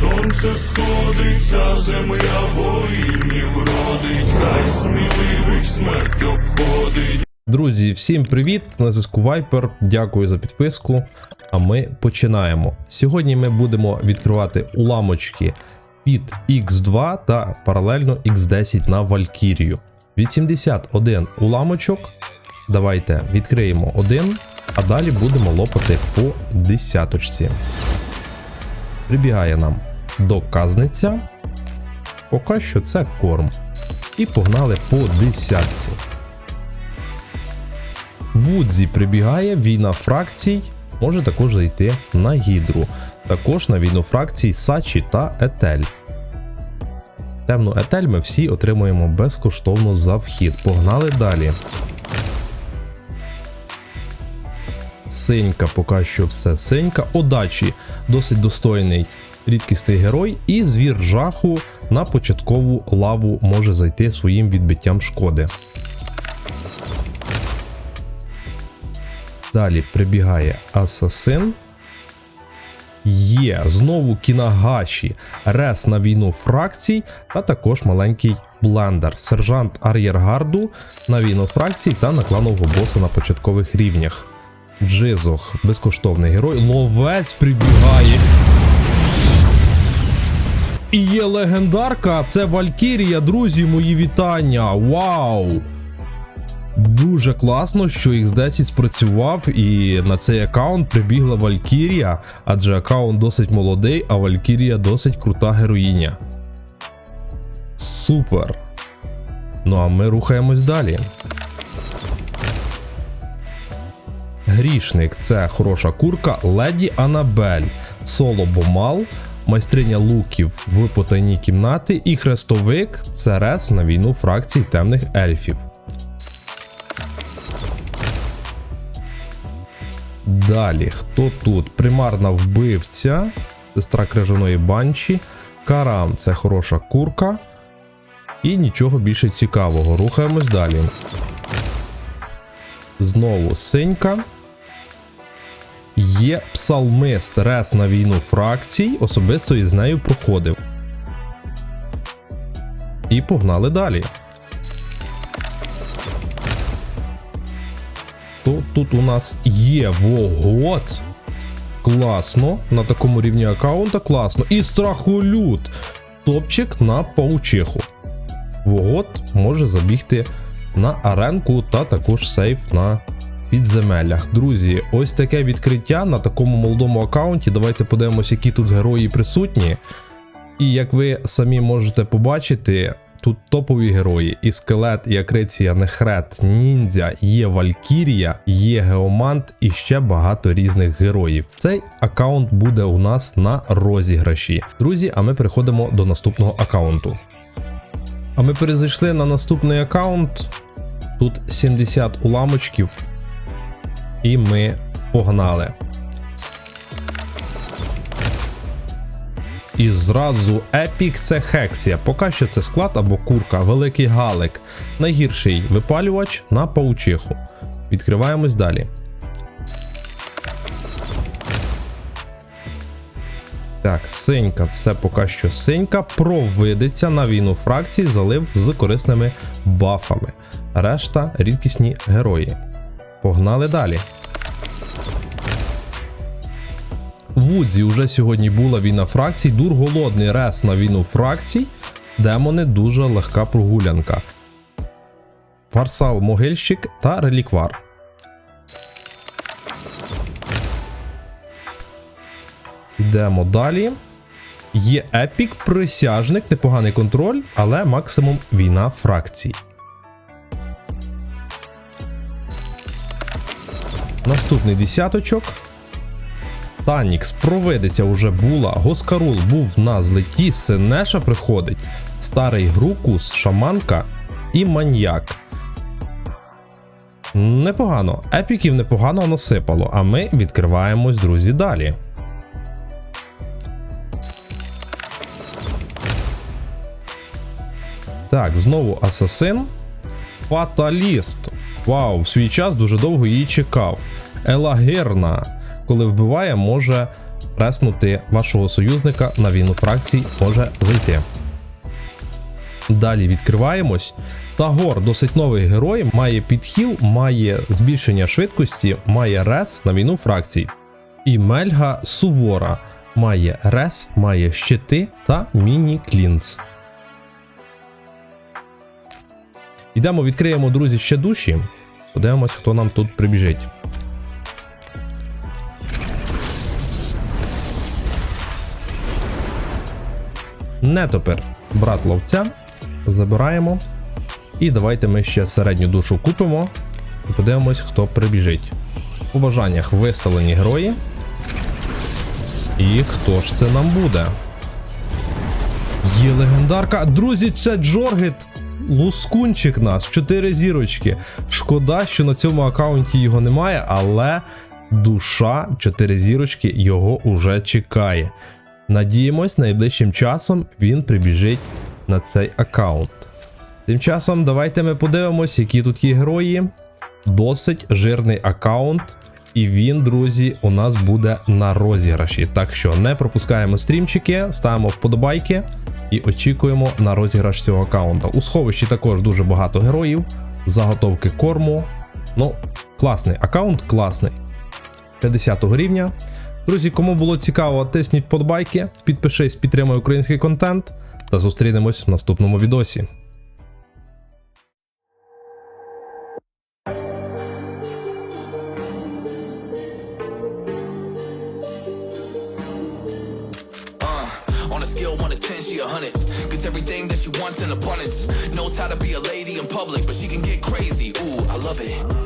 сонце сходиться, земля воїнів родить, хай сміливих смерть обходить. Друзі, всім привіт! На зв'язку Viper. Дякую за підписку. А ми починаємо. Сьогодні ми будемо відкривати уламочки під X2 та паралельно X10 на Валькірію. 81 уламочок. Давайте відкриємо один, а далі будемо лопати по десяточці. Прибігає нам доказниця. Поки що це корм. І погнали по десятці. Вудзі прибігає, війна фракцій може також зайти на гідру. Також на війну фракцій Сачі та Етель. Темну Етель ми всі отримуємо безкоштовно за вхід. Погнали далі. Синька, поки що все синька. Одачі досить достойний рідкісний герой, і звір жаху на початкову лаву може зайти своїм відбиттям шкоди. Далі прибігає Асасин. Є знову кінагаші, рес на війну фракцій, та також маленький блендер, сержант ар'єргарду на війну фракцій та на кланового боса на початкових рівнях. Джизох, безкоштовний герой, ловець прибігає. І є легендарка, це Валькірія, друзі, мої вітання! Вау! Дуже класно, що X10 спрацював і на цей аккаунт прибігла Валькірія, адже аккаунт досить молодий, а Валькірія досить крута героїня. Супер. Ну а ми рухаємось далі. Грішник це хороша курка Леді Анабель, Соло Бомал, майстриня луків в потайній кімнаті і хрестовик це рес на війну фракцій темних ельфів. Далі, хто тут? Примарна вбивця, сестра крижаної банші, Карам це хороша курка. І нічого більше цікавого. Рухаємось далі. Знову синька. Є псалмист рес на війну фракцій, особисто із нею проходив. І погнали далі. То тут у нас є вогот. Класно. На такому рівні аккаунта класно. І страхолют. Топчик на паучиху. Вогот може забігти на аренку та також сейф на підземеллях. Друзі, ось таке відкриття на такому молодому аккаунті. Давайте подивимося, які тут герої присутні. І як ви самі можете побачити, тут топові герої: і скелет, і акриція, нехрет, ніндзя, є Валькірія, є Геомант і ще багато різних героїв. Цей аккаунт буде у нас на розіграші. Друзі, а ми переходимо до наступного аккаунту. А ми перезайшли на наступний аккаунт. Тут 70 уламочків. І ми погнали. І зразу епік це хексія. Поки що це склад або курка, великий галик. Найгірший випалювач на паучиху. Відкриваємось далі. Так, синька, все поки що синька. Провидиться на війну фракції, залив з корисними бафами. Решта рідкісні герої. Погнали далі. Вудзі вже сьогодні була війна фракцій. Дур голодний рес на війну фракцій. Демони дуже легка прогулянка. Фарсал могильщик та реліквар. Йдемо далі. Є епік, присяжник, непоганий контроль, але максимум війна фракцій. Наступний десяточок. Танікс провидиця вже була. Госкарул був на злеті, Синеша приходить. Старий Грукус, шаманка і маньяк. Непогано. Епіків непогано насипало, а ми відкриваємось, друзі, далі. Так, знову асасин. Фаталіст. Вау, в свій час дуже довго її чекав. Елагерна, коли вбиває, може реснути вашого союзника на війну фракцій може зайти. Далі відкриваємось. Тагор досить новий герой, має підхіл, має збільшення швидкості, має рес на війну фракцій. І Мельга Сувора має рес, має щити та міні-клінс. Йдемо, відкриємо, друзі, ще душі. Подивимось, хто нам тут прибіжить. Нетопер, брат ловця. Забираємо. І давайте ми ще середню душу купимо. І подивимось, хто прибіжить. У бажаннях виставлені герої. І хто ж це нам буде? Є легендарка. Друзі, це Джоргет. Лускунчик нас, 4 зірочки. Шкода, що на цьому аккаунті його немає, але душа 4 зірочки його уже чекає. Надіємось, найближчим часом він прибіжить на цей аккаунт. Тим часом давайте ми подивимось, які тут є герої. Досить жирний аккаунт. І він, друзі, у нас буде на розіграші. Так що не пропускаємо стрімчики, ставимо вподобайки і очікуємо на розіграш цього аккаунта. У сховищі також дуже багато героїв, заготовки корму. Ну, класний аккаунт, класний. 50 рівня. Друзі, кому було цікаво, тисніть вподобайки, підпишись, підтримуй український контент та зустрінемось в наступному відосі. Uh, on a scale 1 to 10, she a 100. Gets everything that she wants in abundance. Knows how to be a lady in public, but she can get crazy. Ooh, I love it.